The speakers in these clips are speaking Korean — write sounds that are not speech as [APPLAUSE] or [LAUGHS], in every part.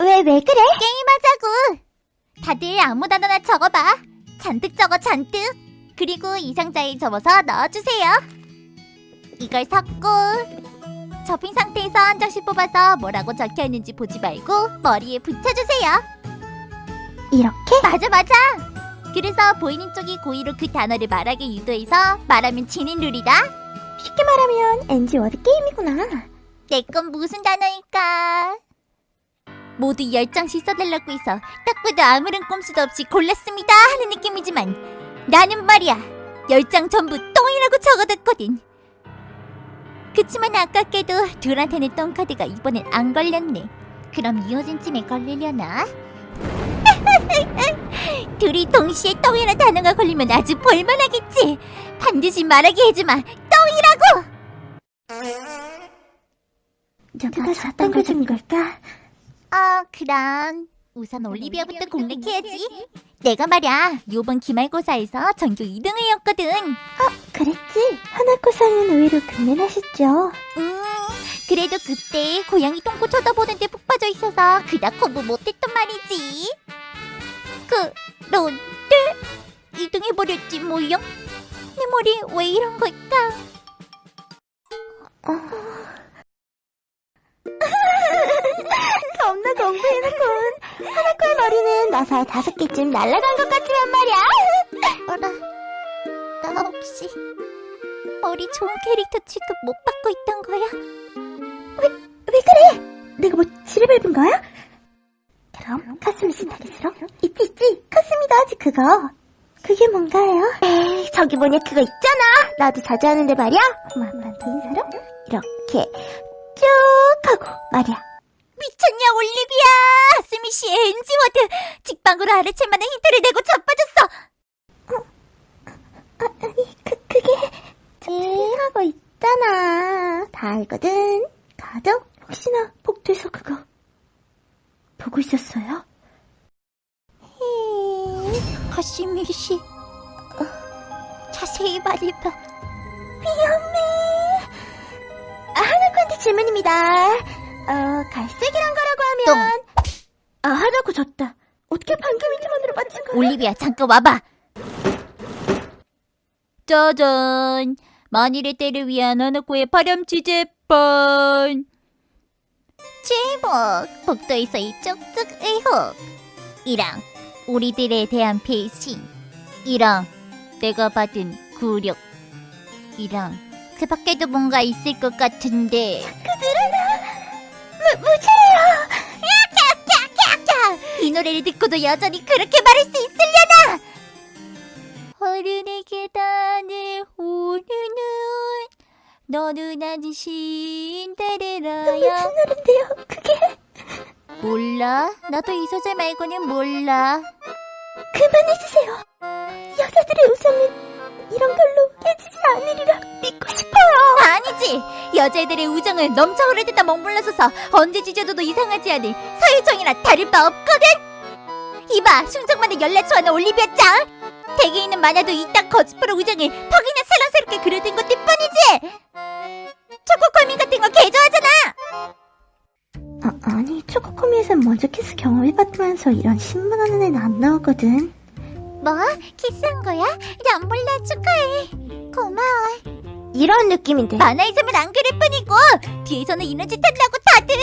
왜, 왜 그래? 게임하자고. 다들 아무 단어나 적어봐. 잔뜩 적어 잔뜩. 그리고 이 상자에 접어서 넣어주세요. 이걸 섞고 접힌 상태에서 한 장씩 뽑아서 뭐라고 적혀 있는지 보지 말고 머리에 붙여주세요. 이렇게? 맞아 맞아. 그래서 보이는 쪽이 고의로 그 단어를 말하게 유도해서 말하면 지는 룰이다. 쉽게 말하면 NG 워드 게임이구나. 내 건 무슨 단어일까? 모두 10장씩 써달라고 해서 딱 봐도 아무런 꼼수도 없이 골랐습니다 하는 느낌이지만 나는 말이야 10장 전부 똥이라고 적어뒀거든 그치만 아깝게도 둘한테는 똥카드가 이번엔 안 걸렸네 그럼 이어진 쯤에 걸리려나? [LAUGHS] 둘이 동시에 똥이라는 단어가 걸리면 아주 볼만하겠지 반드시 말하게 해주마 똥이라고! 누가 줬던 거준 걸까? 어, 그럼 우선 올리비아부터 공략해야지. 내가 말이야, 요번 기말고사에서 전교 2등을 했거든. 그랬지? 하나코상은 의외로 근면하셨죠. 음, 그래도 그때 고양이 똥꼬 쳐다보는데 푹 빠져 있어서 그닥 공부 못했단 말이지. 그런데 2등 해버렸지 뭐요? 내 머리 왜 이런 걸까? 겁 나사 다섯 개쯤 날아간 것 같으란 말이야. 어라, 나 혹시 머리 좋은 캐릭터 취급 못 받고 있던 거야? 왜 그래? 내가 뭐 지뢰 밟은 거야? 그럼 카스미시 타겟으로? 있지 있지 카스미다지 그거 그게 뭔가요? 에이 저기 뭐냐 그거 있잖아 나도 자주 하는데 말이야 고마움한테 인사로 이렇게 쭉 하고 말이야 미쳤냐 올리비아 스미시 엔지워드 직방으로 아르체만의 힌트를 내고 자빠졌어 아, 그, 그게 제 하고 있잖아 다 알거든 가족? 혹시나 복도에서 그거 보고 있었어요? 헤... 카시미시 어, 자세히 말해봐 위험해. 아, 하나코한테 질문입니다. 어, 갈색이란 거라고 하면. 아, 하나코 졌다. 어떻게 방금 이트만으로 맞춘 거야? 올리비아 잠깐 와봐. 짜잔. 만일의 때를 위한 하나코의 파렴치 제판 제목 복도에서의 쪽쪽 의혹. 1랑 우리들에 대한 배신. 2랑 내가 받은 굴욕. 2랑 그 밖에도 뭔가 있을 것 같은데. 무, 노래를 듣고도 여전히 그렇게 말할 수 있으려나? 어른의 계단을 오르는 너는 아직 무슨 신데렐라야 노래인데요, 그게? 몰라 나도 이 소절 말고는 몰라 그만해주세요. 여자들의 우정은 이런 걸로 깨지지 않으리라 믿고 싶어요. 아니지 여자애들의 우정은 넘쳐 흐를 듯다 머물러서서 언제 찢어져도 이상하지 않을 서유정이나 다를 바 없거든 이봐 순정만의 연락 좋아하는 올리비아 짱 대개인은 많아도 이딴 거짓부로 우정을 퍽이나 살랑스럽게 그려둔 것들 뿐이지 초코콜미 같은 거 개 좋아하잖아 아, 아니, 초코코미에서 먼저 키스 경험해봤다면서 이런 신문하는 애는 안 나오거든. 뭐? 키스한 거야? 난 몰라 축하해 고마워 이런 느낌인데. 만화에서는 안 그럴 뿐이고 뒤에서는 이런 짓 한다고 다들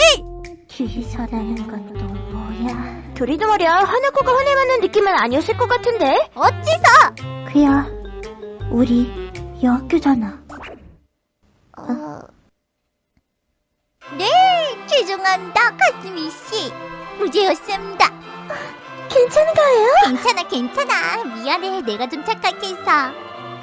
뒤서라는 것도 뭐야? 둘이도 말이야 하나코가 화내받는 느낌은 아니었을 것 같은데? 어째서 그야 우리 여학교잖아. 어... 네, 죄송합니다, 카스미 씨. 무죄였습니다. 괜찮은가요? 괜찮아, 괜찮아. 미안해, 내가 좀 착하게 해서.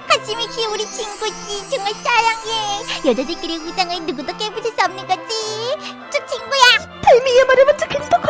카스미 씨, 우리 친구지. 정말 사랑해. 여자들끼리 우정을 누구도 깨부술 수 없는 거지. 쭉 친구야. 달미의 말을 먼저 괜히 더